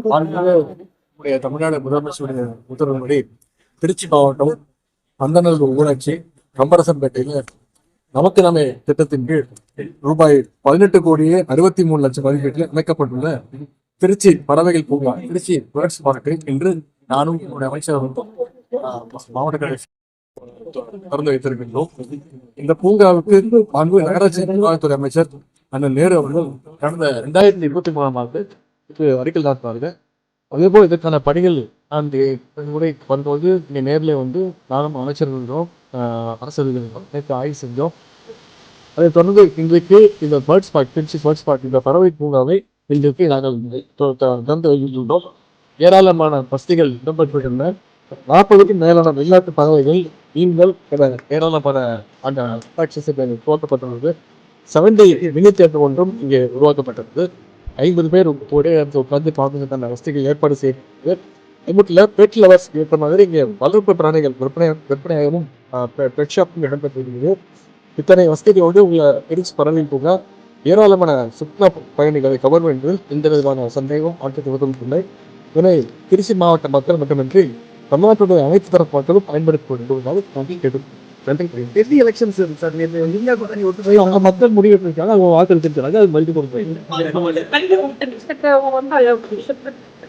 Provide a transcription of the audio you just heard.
நம்முடைய தமிழ்நாடு முதலமைச்சருடைய உத்தரவுப்படி திருச்சி மாவட்டம் அந்தநல்லூர் ஊராட்சி கம்பரசன்பேட்டையில் நமக்கு நாமே திட்டத்தின் கீழ் ரூபாய் பதினெட்டு கோடியே அறுபத்தி மூணு லட்சம் மதிப்பீட்டில் அமைக்கப்பட்டுள்ள திருச்சி பறவைகள் பூங்கா திருச்சி பேர்ட்ஸ் பார்க்கை இன்று நானும் என்னுடைய அமைச்சரும் மாவட்ட கடை திறந்து வைத்திருக்கின்றோம். இந்த பூங்காவுக்கு அன்பு நகராட்சி நிர்வாகத்துறை அமைச்சர் அண்ணன் நேரு அவர்கள் கடந்த இரண்டாயிரத்தி இருபத்தி மூணாம் ஆண்டு அறிக்கை நாட்டினார்கள் அதே போல் இதற்கான பணிகள் அந்த முறை வந்தபோது இங்கே நேரில் வந்து நானும் அமைச்சர்களும் அரசர்களும் அரசு நேற்று ஆய்வு செஞ்சோம். அதை தொடர்ந்து இன்றைக்கு இந்த birds park Trichy birds park இந்த பறவை பூங்காவை இன்றைக்கு நாங்கள் திறந்து வைக்கின்றோம். ஏராளமான வசதிகள் இடம்பெற்றிருக்கின்றன. நாற்பதுக்கும் மேலான வெளிநாட்டு பறவைகள் மீன்கள் ஏராளமான அந்த தோற்றப்பட்டுள்ளது செவன் டே மினி தேட்டர் ஒன்றும் இங்கே உருவாக்கப்பட்டிருந்தது. ஐம்பது பேர் ஒரே இடத்துல உட்கார்ந்து பார்க்கறதுக்கான வசதிகள் ஏற்பாடு செய்யப்பட்டது இம்மட்டில் பெட் லவர்ஸ் ஏற்ற மாதிரி இங்கே வளர்ப்பு பிராணிகள் விற்பனை விற்பனையாகவும் பெட் ஷாப்பும் இடம்பெற்றிருக்கிறது. இத்தனை வசதிகளோடு உங்களை பிரிச்சு பறவை போக ஏராளமான சுற்றுலா பயணிகளை கவரும் என்பதில் எந்த விதமான சந்தேகம் மாற்றத்துவதும் இல்லை. இதனை திருச்சி மாவட்ட மக்கள் மட்டுமின்றி தமிழ்நாட்டுடைய அனைத்து தரப்பு மக்களும் பயன்படுத்த வேண்டும் நன்றி கேட்டு நன்றி டெல்லி எலெக்ஷன்ஸ் சார். நேற்று இந்தியா அவங்க மக்கள் முடிவெடுத்திருக்காங்க அவங்க வாக்களித்திருக்காங்க அது Thank you.